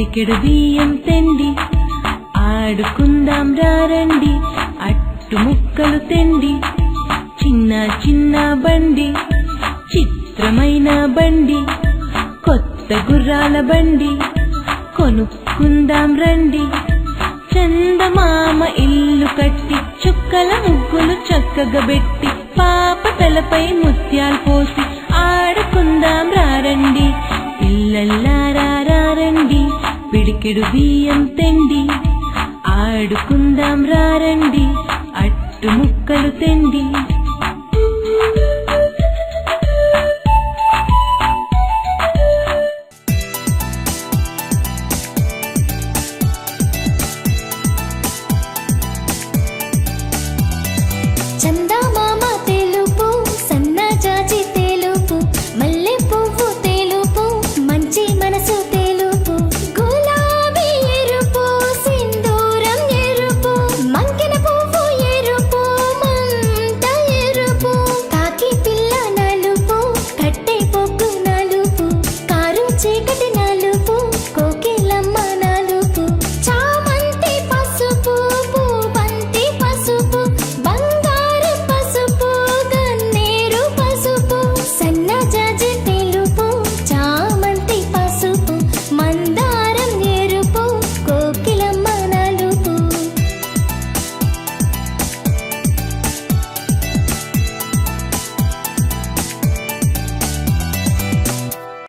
పిడికెడు బియ్యం తెండి ఆడుకుందాం రారండి అట్టు ముక్కలు తెండి. చిన్న చిన్న బండి చిత్రమైన బండి కొత్త గుర్రాల బండి కొనుక్కుందాం రండి. చందమామ ఇల్లు కట్టి చుక్కల ముగ్గులు చక్కగా పెట్టి పాప తలపై ముత్యాలు పోసి ఆడుకుందాం రారండి. పిల్లల్లారా పిడికిడు బియ్యం తెండి ఆడుకుందాం రారండి అట్టు ముక్కలు తెండి.